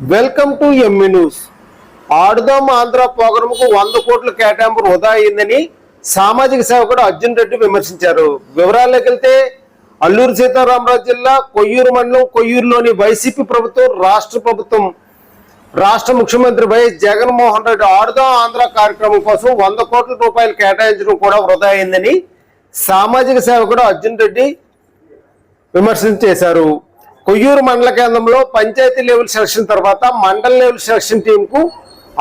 Welcome to MA news Adudam Andhra ప్రోగ్రాంకు వంద కోట్ల కేటాయింపు వృధా అయిందని సామాజిక సేవకుడు అర్జున్ రెడ్డి విమర్శించారు. వివరాల్లోకి వెళ్తే అల్లూరు సీతారామరాజు జిల్లా కొయ్యూరు మండలం కొయ్యూరులోని వైసీపీ ప్రభుత్వం రాష్ట్ర ప్రభుత్వం. రాష్ట్ర ముఖ్యమంత్రి వైఎస్ జగన్మోహన్ రెడ్డి ఆడుదాం ఆంధ్ర కార్యక్రమం కోసం వంద కోట్ల రూపాయలు కేటాయించడం కూడా వృధా అయిందని సామాజిక సేవకుడు అర్జున్ రెడ్డి విమర్శన చేశారు కొయ్యూరు మండల కేంద్రంలో పంచాయతీ లెవెల్ సెలక్షన్ తర్వాత మండల లెవెల్ సెలక్షన్ టీంకు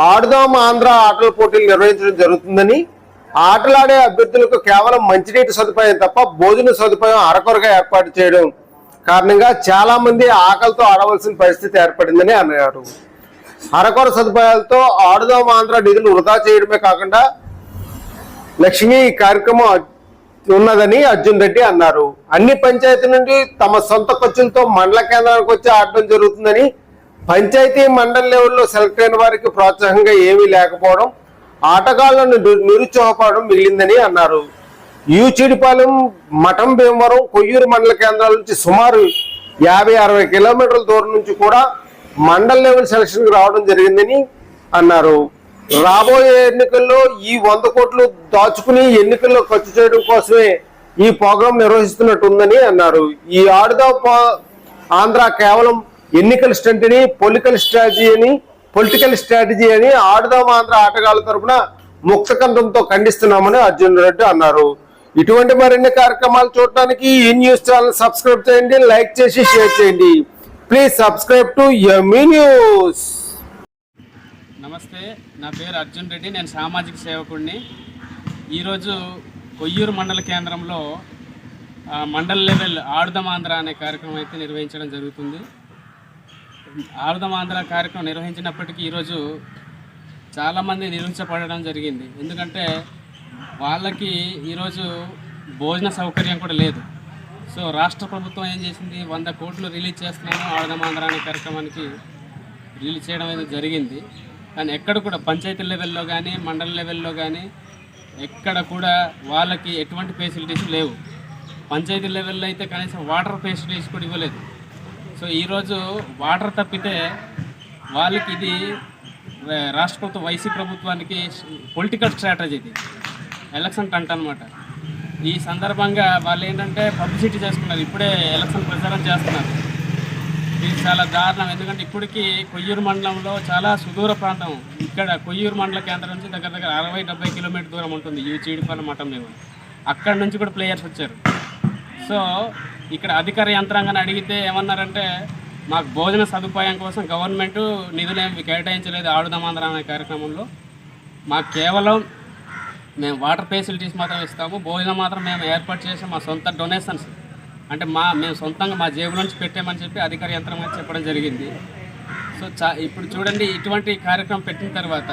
ఆడుదాం ఆంధ్ర ఆటల పోటీలు నిర్వహించడం జరుగుతుందని ఆటలాడే అభ్యర్థులకు కేవలం మంచినీటి సదుపాయం తప్ప భోజన సదుపాయం అరకొరగా ఏర్పాటు చేయడం కారణంగా చాలా మంది ఆకలితో ఆడవలసిన పరిస్థితి ఏర్పడిందని అన్నారు. అరకొర సదుపాయాలతో ఆడుదాం ఆంధ్ర నిధులు వృధా చేయడమే కాకుండా లక్ష్మి ఈ కార్యక్రమం ఉన్నదని అర్జున్ రెడ్డి అన్నారు. అన్ని పంచాయతీ నుండి తమ సొంత ఖర్చులతో మండల కేంద్రానికి వచ్చి ఆడడం జరుగుతుందని పంచాయతీ మండల లెవెల్లో సెలెక్ట్ అయిన వారికి ప్రోత్సాహంగా ఏమీ లేకపోవడం ఆటగాళ్ళను నిరుత్సాహపడడం మిగిలిందని అన్నారు. యూచిడిపాలెం మఠం భీమవరం కొయ్యూరు మండల కేంద్రాల నుంచి సుమారు యాభై అరవై కిలోమీటర్ల దూరం నుంచి కూడా మండల లెవెల్ సెలక్షన్కి రావడం జరిగిందని అన్నారు. రాబోయే ఎన్నికల్లో ఈ వంద కోట్లు దాచుకుని ఎన్నికల్లో ఖర్చు చేయడం కోసమే ఈ ప్రోగ్రాం నిర్వహిస్తున్నట్టుందని అన్నారు. ఈ ఆడుదా ఆంధ్ర కేవలం ఎన్నికల స్టంట్ పొలిటికల్ స్ట్రాటజీ అని పొలిటికల్ స్ట్రాటజీ అని ఆడుదాం ఆంధ్ర ఆటగాళ్ళ తరపున ముక్తకంఠంతో ఖండిస్తున్నామని అర్జున్ రెడ్డి అన్నారు. ఇటువంటి మరిన్ని కార్యక్రమాలు చూడటానికి ఈ న్యూస్ ఛానల్ సబ్స్క్రైబ్ చేయండి లైక్ చేసి షేర్ చేయండి. Please subscribe to ఎమీ news. నమస్తే నా పేరు అర్జున్ రెడ్డి నేను సామాజిక సేవకుడిని. ఈరోజు కొయ్యూరు మండల కేంద్రంలో మండల్ మండల లెవెల్ ఆడుదమాంధ్ర ఆంధ్ర అనే కార్యక్రమం అయితే నిర్వహించడం జరుగుతుంది. ఆడుదమాంధ్ర ఆంధ్ర కార్యక్రమం నిర్వహించినప్పటికీ ఈరోజు చాలామంది నిరుత్సాహపడడం జరిగింది. ఎందుకంటే వాళ్ళకి ఈరోజు భోజన సౌకర్యం కూడా లేదు. సో రాష్ట్ర ప్రభుత్వం ఏం చేసింది? వంద కోట్లు రిలీజ్ చేస్తున్నాము ఆడదమాంధ్ర ఆంధ్ర అనే కార్యక్రమానికి రిలీజ్ చేయడం అనేది జరిగింది. కానీ ఎక్కడ కూడా పంచాయతీ లెవెల్లో కానీ మండల లెవెల్లో కానీ ఎక్కడ కూడా వాళ్ళకి ఎటువంటి ఫెసిలిటీస్ లేవు. పంచాయతీ లెవెల్లో అయితే కనీసం వాటర్ ఫెసిలిటీస్ కూడా ఇవ్వలేదు. సో ఈరోజు వాటర్ తప్పితే వాళ్ళకి ఇది రాష్ట్ర ప్రభుత్వం వైసీ ప్రభుత్వానికి పొలిటికల్ స్ట్రాటజీ ఇది. ఎలక్షన్ కంట అనమాట ఈ సందర్భంగా వాళ్ళు ఏంటంటే పబ్లిసిటీ చేసుకున్నారు ఇప్పుడే ఎలక్షన్ ప్రచారం చేస్తున్నారు. ఇది చాలా దారుణం. ఎందుకంటే ఇప్పటికీ కొయ్యూరు మండలంలో చాలా సుదూర ప్రాంతం. ఇక్కడ కొయ్యూరు మండల కేంద్రం నుంచి దగ్గర దగ్గర అరవై డెబ్బై కిలోమీటర్ దూరం ఉంటుంది ఈ చీడిపల్లి మఠం మేము అక్కడ నుంచి కూడా ప్లేయర్స్ వచ్చారు. సో ఇక్కడ అధికార యంత్రాంగాన్ని అడిగితే ఏమన్నారంటే మాకు భోజన సదుపాయం కోసం గవర్నమెంట్ నిధులు ఏమి కేటాయించలేదు ఆడుదామాంధ్ర అనే కార్యక్రమంలో. మాకు కేవలం మేము వాటర్ ఫెసిలిటీస్ మాత్రం ఇస్తాము. భోజనం మాత్రం మేము ఏర్పాటు చేసి మా సొంత డొనేషన్స్ అంటే మా మేము సొంతంగా మా జేబు నుంచి పెట్టామని చెప్పి అధికార యంత్రంగా చెప్పడం జరిగింది. సో చా ఇప్పుడు చూడండి ఇటువంటి కార్యక్రమం పెట్టిన తర్వాత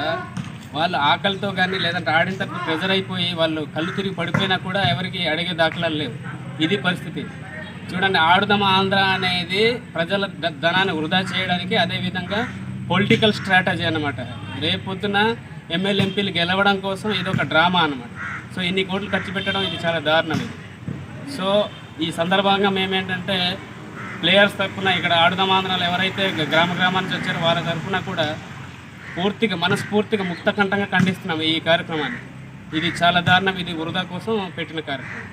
వాళ్ళు ఆకలితో కానీ లేదంటే ఆడిన తర్వాత ప్రెజర్ అయిపోయి వాళ్ళు కళ్ళు తిరిగి పడిపోయినా కూడా ఎవరికి అడిగే దాఖలాలు లేవు. ఇది పరిస్థితి. చూడండి ఆడుదాం ఆంధ్ర అనేది ప్రజల ద- ధనాన్ని వృధా చేయడానికి అదేవిధంగా పొలిటికల్ స్ట్రాటజీ అనమాట రేపొద్దున ఎమ్మెల్యే ఎంపీలు గెలవడం కోసం ఇది ఒక డ్రామా అనమాట సో ఇన్ని కోట్లు ఖర్చు పెట్టడం ఇది చాలా దారుణం ఇది. సో ఈ సందర్భంగా మేమేంటంటే ప్లేయర్స్ తరఫున ఇక్కడ ఆడుదాం ఆంధ్రాలు ఎవరైతే గ్రామ గ్రామానికి వచ్చారో వారి తరఫున కూడా పూర్తిగా మనస్ఫూర్తిగా ముక్తకంఠంగా ఖండిస్తున్నాం ఈ కార్యక్రమాన్ని. ఇది చాలా దారుణం ఇది వృధా కోసం పెట్టిన కార్యక్రమం.